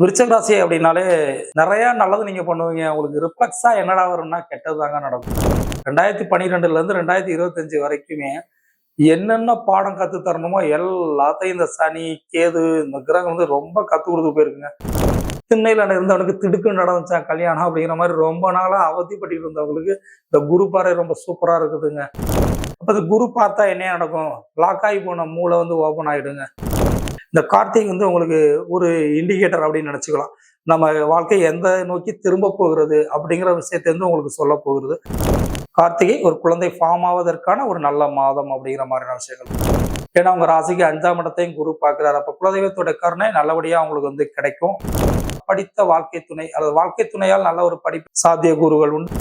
விருச்சக ராசி அப்படின்னாலே நிறைய நல்லது நீங்க பண்ணுவீங்க. உங்களுக்கு ரிஃப்ளெக்ஸா என்னடா வரும்னா கெட்டது தாங்க நடக்கும். ரெண்டாயிரத்தி பன்னிரெண்டுல இருந்து ரெண்டாயிரத்தி இருபத்தஞ்சு வரைக்குமே என்னென்ன பாடம் கத்து தரணுமோ எல்லாத்தையும் இந்த சனி கேது இந்த கிரகம் வந்து ரொம்ப கத்து கொடுத்து போயிருக்குங்க. திண்ணையில இருந்தவனுக்கு திடுக்கு நடந்துச்சான் கல்யாணம் அப்படிங்கிற மாதிரி ரொம்ப நாளா அவதிப்பட்டு இருந்தவங்களுக்கு இந்த குரு பாறை ரொம்ப சூப்பரா இருக்குதுங்க. அப்ப இந்த குரு பார்த்தா என்ன நடக்கும்? லாக் ஆகி போன மூளை வந்து ஓபன் ஆயிடுங்க. இந்த கார்த்திகை வந்து உங்களுக்கு ஒரு இண்டிகேட்டர் அப்படின்னு நினச்சிக்கலாம். நம்ம வாழ்க்கை எந்த நோக்கி திரும்ப போகிறது அப்படிங்கிற விஷயத்தை வந்து உங்களுக்கு சொல்ல போகிறது. கார்த்திகை ஒரு குழந்தை ஃபார்ம் ஆவதற்கான ஒரு நல்ல மாதம் அப்படிங்கிற மாதிரியான விஷயங்கள். ஏன்னா அவங்க ராசிக்கு அஞ்சாம் இடத்தையும் குரு பார்க்குறாரு. அப்போ குலதெய்வத்தோட கருணை நல்லபடியாக அவங்களுக்கு வந்து கிடைக்கும். படித்த வாழ்க்கை துணை அல்லது வாழ்க்கை துணையால் நல்ல ஒரு படிப்பு சாத்திய கூறுகள் உண்டு.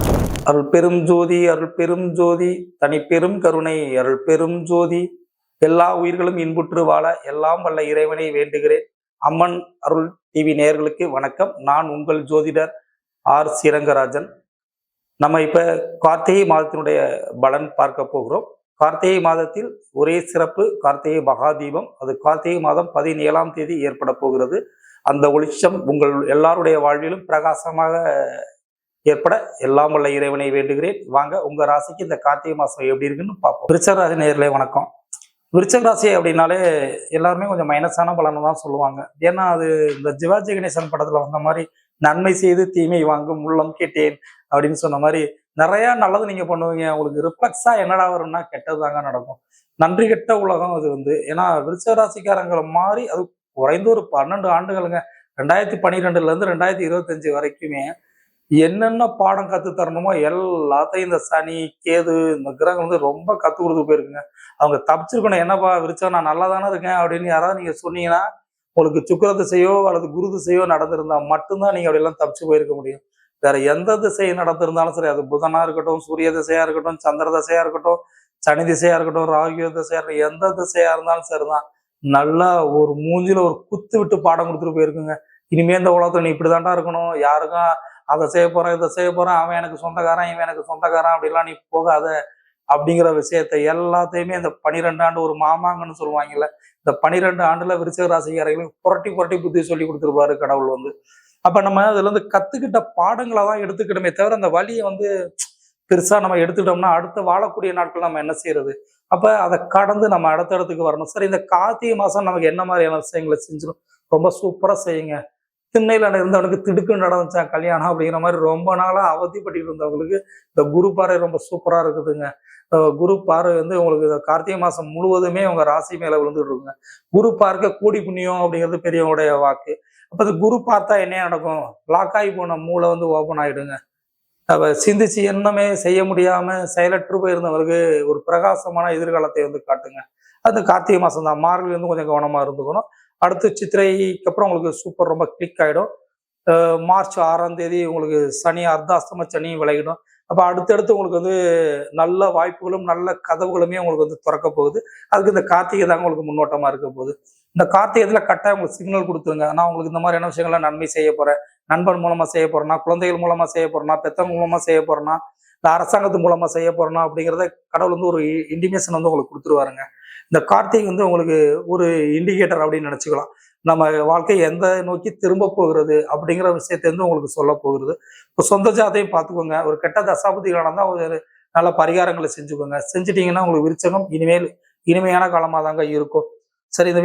அருள் பெரும் ஜோதி அருள் பெரும் ஜோதி தனி பெரும் கருணை அருள் பெரும் ஜோதி எல்லா உயிர்களும் இன்புற்று வாழ எல்லாம் வல்ல இறைவனை வேண்டுகிறேன். அம்மன் அருள் டிவி நேயர்களுக்கு வணக்கம். நான் உங்கள் ஜோதிடர் ஆர். ஸ்ரீரங்கராஜன் நம்ம இப்போ கார்த்திகை மாதத்தினுடைய பலன் பார்க்க போகிறோம். கார்த்திகை மாதத்தில் ஒரே சிறப்பு கார்த்திகை மகாதீபம். அது கார்த்திகை மாதம் பதினேழாம் தேதி ஏற்பட போகிறது. அந்த ஒளிச்சம் உங்கள் எல்லாருடைய வாழ்விலும் பிரகாசமாக ஏற்பட எல்லாம் வல்ல இறைவனை வேண்டுகிறேன். வாங்க உங்கள் ராசிக்கு இந்த கார்த்திகை மாதம் எப்படி இருக்குன்னு பார்ப்போம். விருச்சராசி நேயர்களே வணக்கம். விருச்சக ராசி அப்படின்னாலே எல்லாருமே கொஞ்சம் மைனஸான பலனை தான் சொல்லுவாங்க. ஏன்னா அது இந்த சிவாஜி கணேசன் படத்துல வந்த மாதிரி நன்மை செய்து தீமை வாங்கும் உள்ளம் கேட்டேன் அப்படின்னு சொன்ன மாதிரி நிறைய நல்லது நீங்க பண்ணுவீங்க. உங்களுக்கு ரிஃப்ளெக்ஸா என்னடா வரும்னா கெட்டது தாங்க நடக்கும். நன்றி கெட்ட உலகம் அது வந்து. ஏன்னா விருச்சக ராசிக்காரங்களை மாதிரி அது குறைந்த ஒரு பன்னெண்டு ஆண்டுகளுங்க. ரெண்டாயிரத்தி பன்னிரெண்டுல இருந்து ரெண்டாயிரத்தி இருபத்தஞ்சு வரைக்குமே என்னென்ன பாடம் கற்று தரணுமோ எல்லாத்தையும் இந்த சனி கேது இந்த கிரகம் வந்து ரொம்ப கற்றுக் கொடுத்து போயிருக்குங்க. அவங்க தப்பிச்சிருக்கணும். என்னப்பா விரிச்சா நான் நல்லா தானே இருக்கேன் அப்படின்னு யாராவது நீங்கள் சொன்னீங்கன்னா உங்களுக்கு சுக்கிர திசையோ அல்லது குரு திசையோ நடந்திருந்தா மட்டும்தான் நீங்கள் அப்படியெல்லாம் தப்பிச்சு போயிருக்க முடியும். வேற எந்த திசை நடந்திருந்தாலும் சரி அது புதனா இருக்கட்டும் சூரிய திசையா இருக்கட்டும் சந்திர திசையா இருக்கட்டும் சனி திசையா இருக்கட்டும் ராகியோ திசையா இருக்கட்டும் எந்த திசையா இருந்தாலும் சரிதான். நல்லா ஒரு மூஞ்சில ஒரு குத்து விட்டு பாடம் கொடுத்துட்டு போயிருக்குங்க. இனிமே இந்த உலகத்துல நீ இப்படிதான்டா இருக்கணும். யாருக்கும் அதை செய்ய போகிறேன் இதை செய்ய போகிறேன் அவன் எனக்கு சொந்தக்காரன் இவன் எனக்கு சொந்தக்காரன் அப்படிலாம் நீ போகாத அப்படிங்கிற விஷயத்தை எல்லாத்தையுமே இந்த பனிரெண்டு ஆண்டு ஒரு மாமாங்கன்னு சொல்லுவாங்கல்ல இந்த பனிரெண்டு ஆண்டுல விருச்சக ராசிக்காரர்களுக்கு புரட்டி புரட்டி புத்தி சொல்லி கொடுத்துருப்பாரு கடவுள் வந்து. அப்ப நம்ம அதுல இருந்து கத்துக்கிட்ட பாடங்களை தான் எடுத்துக்கிட்டோமே தவிர அந்த வழியை வந்து பெருசா நம்ம எடுத்துக்கிட்டோம்னா அடுத்து வாழக்கூடிய நாட்கள் நம்ம என்ன செய்யறது? அப்ப அதை கடந்து நம்ம அடுத்த இடத்துக்கு வரணும். சரி இந்த கார்த்திகை மாசம் நமக்கு என்ன மாதிரியான விஷயங்களை செஞ்சிடும் ரொம்ப சூப்பரா செய்யுங்க. திண்ணையில் இருந்தவனுக்கு திடுக்கு நடந்துச்சா கல்யாணம் அப்படிங்கிற மாதிரி ரொம்ப நாளாக அவதிப்பட்டு இருந்தவங்களுக்கு இந்த குரு பாறை ரொம்ப சூப்பராக இருக்குதுங்க. குரு பார்வை வந்து உங்களுக்கு இந்த கார்த்திகை மாதம் முழுவதுமே அவங்க ராசி மேலே விழுந்துட்டு இருக்குங்க. குரு பார்க்க கூடி புண்ணியம் அப்படிங்கிறது பெரியவங்களுடைய வாக்கு. அப்போ இந்த குரு பார்த்தா என்ன நடக்கும்? லாக் ஆகி போன மூளை வந்து ஓப்பன் ஆகிடுங்க அப்போ சிந்திச்சு என்னமே செய்ய முடியாமல் செயலற்று போயிருந்தவங்களுக்கு ஒரு பிரகாசமான எதிர்காலத்தை வந்து காட்டுங்க. அது கார்த்திகை மாதம் தான் மார்கழி வந்து கொஞ்சம் கவனமாக இருந்துக்கணும். அடுத்து சித்திரைக்கு அப்புறம் உங்களுக்கு சூப்பர் ரொம்ப கிளிக் ஆகிடும் மார்ச் ஆறாம் தேதி உங்களுக்கு சனி அர்த்தாஸ்தம சனியும் விலகிடும். அப்போ அடுத்தடுத்து உங்களுக்கு வந்து நல்ல வாய்ப்புகளும் நல்ல கதவுகளுமே உங்களுக்கு வந்து திறக்க போகுது. அதுக்கு இந்த கார்த்திகை தாங்க உங்களுக்கு முன்னோட்டமாக இருக்க போகுது. இந்த கார்த்திகத்தில் கட்டாயம் உங்களுக்கு சிக்னல் கொடுத்துருங்க. நான் உங்களுக்கு இந்த மாதிரியான விஷயங்கள்லாம் நன்மை செய்ய போகிறேன் நண்பன் மூலமாக செய்ய போகிறேன்னா குழந்தைகள் மூலமாக செய்ய போகிறேன்னா பெத்தவங்க மூலமாக செய்ய போகிறேன்னா இல்லை அரசாங்கத்து மூலமாக செய்ய போகிறேன்னா அப்படிங்கிறத கடவுள் வந்து ஒரு இன்டிமேஷன் வந்து உங்களுக்கு கொடுத்துருவாருங்க. இந்த கார்த்திகை வந்து உங்களுக்கு ஒரு இண்டிகேட்டர் அப்படின்னு நினச்சிக்கலாம். நம்ம வாழ்க்கை எந்த நோக்கி திரும்ப போகிறது அப்படிங்கிற விஷயத்தை வந்து உங்களுக்கு சொல்ல போகிறது. இப்போ சொந்த ஜாதையும் பார்த்துக்கோங்க. ஒரு கெட்ட தசாபதி தான் ஒரு நல்ல பரிகாரங்களை செஞ்சுக்கோங்க. செஞ்சிட்டிங்கன்னா உங்களுக்கு விருச்சகம் இனிமேல் இனிமையான காலமாக தாங்க இருக்கும். சரி இந்த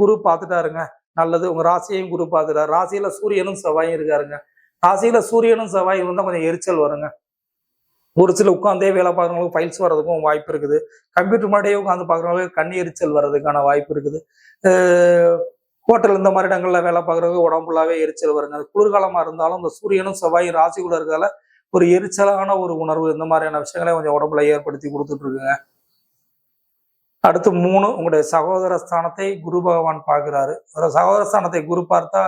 குரு பார்த்துட்டாருங்க. நல்லது. உங்கள் ராசியையும் குரு பார்த்துட்டாரு. ராசியில் சூரியனும் செவ்வாயும் இருக்காருங்க. ராசியில் சூரியனும் செவ்வாயும் இருந்தால் கொஞ்சம் எரிச்சல் வருங்க. ஒரு சில உட்காந்தே வேலை பார்க்குறவங்களுக்கு ஃபைல்ஸ் வர்றதுக்கும் வாய்ப்பு இருக்குது. கம்ப்யூட்டர் முன்னாடியே உட்காந்து பார்க்குறவங்களுக்கு கண் எரிச்சல் வர்றதுக்கான வாய்ப்பு இருக்குது. ஹோட்டல் இந்த மாதிரி இடங்களில் வேலை பார்க்குறவங்க உடம்புலாவே எரிச்சல் வருங்க. அது குளிர்காலமாக இருந்தாலும் இந்த சூரியனும் செவ்வாயும் ராசிக்குள்ள இருக்கிறதால ஒரு எரிச்சலான ஒரு உணர்வு இந்த மாதிரியான விஷயங்களை கொஞ்சம் உடம்புல ஏற்படுத்தி கொடுத்துட்டு இருக்குங்க. அடுத்து மூணு உங்களுடைய சகோதர ஸ்தானத்தை குரு பகவான் பார்க்குறாரு. ஒரு சகோதர ஸ்தானத்தை குரு பார்த்தா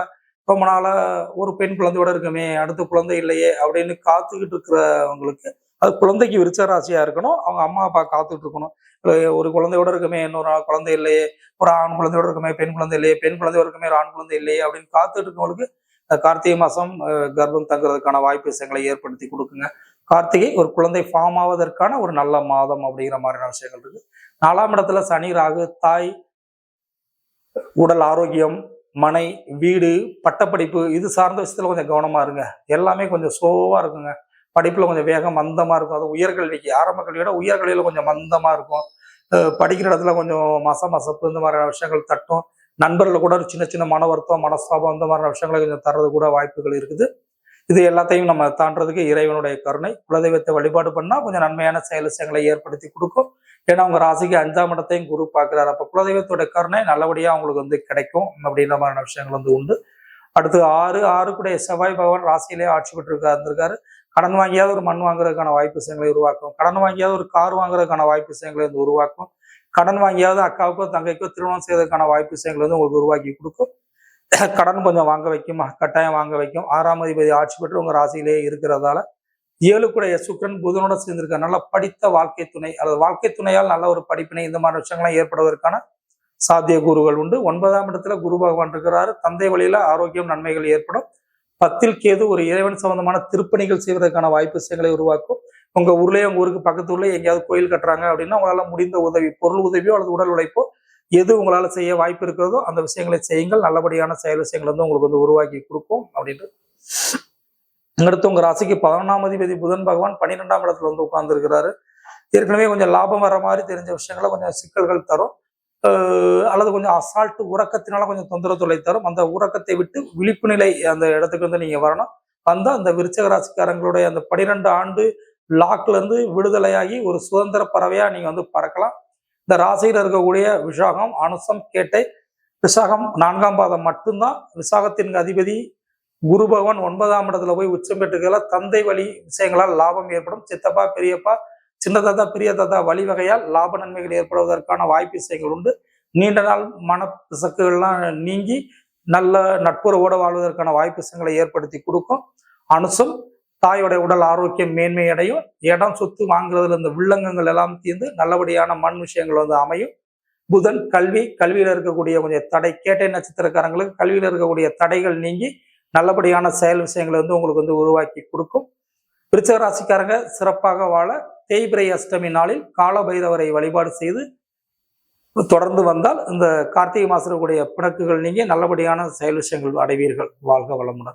ரொம்ப நாளாக ஒரு பெண் குழந்தையோட இருக்குமே அடுத்த குழந்தை இல்லையே அப்படின்னு காத்துக்கிட்டு இருக்கிறவங்களுக்கு அது குழந்தைக்கு விருச்ச ராசியாக இருக்கணும். அவங்க அம்மா அப்பா காத்துட்டு இருக்கணும் ஒரு குழந்தையோட இருக்குமே இன்னொரு ஆள் குழந்தை இல்லையே. ஒரு ஆண் குழந்தையோட இருக்குமே பெண் குழந்தை இல்லையே. பெண் குழந்தையோட இருக்குமே ஒரு ஆண் குழந்தை இல்லையே அப்படின்னு காத்துட்டு இருக்கவங்களுக்கு கார்த்திகை மாதம் கர்ப்பம் தங்குறதுக்கான வாய்ப்பு விஷயங்களை ஏற்படுத்தி கொடுக்குங்க. கார்த்திகை ஒரு குழந்தை ஃபார்ம் ஆவதற்கான ஒரு நல்ல மாதம் அப்படிங்கிற மாதிரியான விஷயங்கள் இருக்கு. நாலாம் இடத்துல சனி ராகு தாய் உடல் ஆரோக்கியம் மனை வீடு பட்டப்படிப்பு இது சார்ந்த விஷயத்துல கொஞ்சம் கவனமா இருங்க. எல்லாமே கொஞ்சம் ஸ்லோவா இருக்குங்க. படிப்பில் கொஞ்சம் வேகம் மந்தமாக இருக்கும். அது உயர்கல்விக்கு ஆரம்ப கல்வியோட உயர்கல்வியில் கொஞ்சம் மந்தமாக இருக்கும். படிக்கிற இடத்துல கொஞ்சம் மச மசப்பு இந்த மாதிரியான விஷயங்கள் தட்டும். நண்பர்கள் கூட ஒரு சின்ன சின்ன மன வருத்தம் மனஸ்தாபம் இந்த மாதிரியான விஷயங்களை கொஞ்சம் தர்றது கூட வாய்ப்புகள் இருக்குது. இது எல்லாத்தையும் நம்ம தாண்டதுக்கு இறைவனுடைய கருணை குலதெய்வத்தை வழிபாடு பண்ணால் கொஞ்சம் நன்மையான செயல் விஷயங்களை ஏற்படுத்தி கொடுக்கும். ஏன்னா அவங்க ராசிக்கு அஞ்சாம் இடத்தையும் குரு பார்க்குறாரு. அப்போ குலதெய்வத்தோட கருணை நல்லபடியாக அவங்களுக்கு வந்து கிடைக்கும் அப்படின்ற மாதிரியான விஷயங்கள் வந்து உண்டு. அடுத்து ஆறு ஆறு கூட செவ்வாய் பகவான் ராசியிலே ஆட்சி பெற்றிருக்கா இருந்திருக்காரு கடன் வாங்கியாவது ஒரு மண் வாங்குறதுக்கான வாய்ப்பு விஷயங்களை உருவாக்கும். கடன் வாங்கியாவது ஒரு கார் வாங்குறதுக்கான வாய்ப்பு விஷயங்களை வந்து உருவாக்கும். கடன் வாங்கியாவது அக்காவுக்கோ தங்கைக்கோ திருமணம் செய்வதற்கான வாய்ப்பு விஷயங்களை வந்து உங்களுக்கு உருவாக்கி கொடுக்கும். கடன் கொஞ்சம் வாங்க வைக்கும் கட்டாயம் வாங்க வைக்கும். ஆறாம் அதிபதி ஆட்சி பெற்று உங்கள் ராசியிலேயே இருக்கிறதால ஏழுக்குடைய சுக்கரன் புதனோட சேர்ந்திருக்க நல்ல படித்த வாழ்க்கை துணை அல்லது வாழ்க்கை துணையால் நல்ல ஒரு படிப்பினை இந்த மாதிரி விஷயங்கள்லாம் ஏற்படுவதற்கான சாத்திய கூறுகள் உண்டு. ஒன்பதாம் இடத்துல குரு பகவான் இருக்கிறாரு. தந்தை வழியில ஆரோக்கியம் நன்மைகள் ஏற்படும். பத்தில் கேது ஒரு இறைவன் சம்பந்தமான திருப்பணிகள் செய்வதற்கான வாய்ப்பு விஷயங்களை உருவாக்கும். உங்க ஊர்லயே உங்க ஊருக்கு பக்கத்து ஊர்லயே எங்கேயாவது கோயில் கட்டுறாங்க அப்படின்னா உங்களால முடிந்த உதவி பொருள் உதவியோ அல்லது உடல் உழைப்போ எது உங்களால செய்ய வாய்ப்பு இருக்கிறதோ அந்த விஷயங்களை செய்யுங்கள். நல்லபடியான செயல் விஷயங்கள் வந்து உங்களுக்கு வந்து உருவாக்கி கொடுக்கும் அப்படின்ட்டு அடுத்து உங்க ராசிக்கு பதினொன்றாம் அதிபதி புதன் பகவான் பன்னிரெண்டாம் இடத்துல வந்து உட்கார்ந்து இருக்கிறாரு ஏற்கனவே கொஞ்சம் லாபம் வர மாதிரி தெரிஞ்ச விஷயங்களை கொஞ்சம் சிக்கல்கள் தரும். அல்லது கொஞ்சம் அசால்ட்டு உறக்கத்தினால கொஞ்சம் தொந்தரவு தொலை தரும். அந்த உறக்கத்தை விட்டு விழிப்பு நிலை அந்த இடத்துக்கு வந்து நீங்கள் வரணும். வந்தால் அந்த விருச்சக ராசிக்காரங்களுடைய அந்த பனிரெண்டு ஆண்டு லாக்லேருந்து விடுதலையாகி ஒரு சுதந்திர பறவையாக நீங்கள் வந்து பறக்கலாம். இந்த ராசியில் இருக்கக்கூடிய விஷாகம் அனுசம் கேட்டை விசாகம் நான்காம் பாதம் மட்டும்தான். விசாகத்தின் அதிபதி குரு பகவான் ஒன்பதாம் இடத்துல போய் உச்சம் பெற்றுக்கல தந்தை வழி விஷயங்களால் லாபம் ஏற்படும். சித்தப்பா பெரியப்பா சின்ன தாத்தா பெரிய தாத்தா வழிவகையால் லாப நன்மைகள் ஏற்படுவதற்கான வாய்ப்பு விஷயங்கள் உண்டு. நீண்ட நாள் மனப்பிசக்குகள்லாம் நீங்கி நல்ல நட்புறவோடு வாழ்வதற்கான வாய்ப்பு விஷயங்களை ஏற்படுத்தி கொடுக்கும். அனுசம் தாயோடைய உடல் ஆரோக்கியம் மேன்மை அடையும் இடம் சொத்து வாங்குறதுல இந்த வில்லங்கங்கள் எல்லாம் தீர்ந்து நல்லபடியான மண் விஷயங்கள் வந்து அமையும். புதன் கல்வி கல்வியில் இருக்கக்கூடிய கொஞ்சம் தடை கேட்டை நட்சத்திரக்காரங்களுக்கு கல்வியில் இருக்கக்கூடிய தடைகள் நீங்கி நல்லபடியான செயல் விஷயங்களை வந்து உங்களுக்கு வந்து உருவாக்கி கொடுக்கும். விருச்சக ராசிக்காரங்க சிறப்பாக வாழ தேய்பிரை அஷ்டமி நாளில் கால பைரவரை வழிபாடு செய்து தொடர்ந்து வந்தால் இந்த கார்த்திகை மாசத்துக்குடைய பிணக்குகள் நீங்கி நல்லபடியான செயல் விஷயங்கள் அடைவீர்கள். வாழ்க வளமுடன்.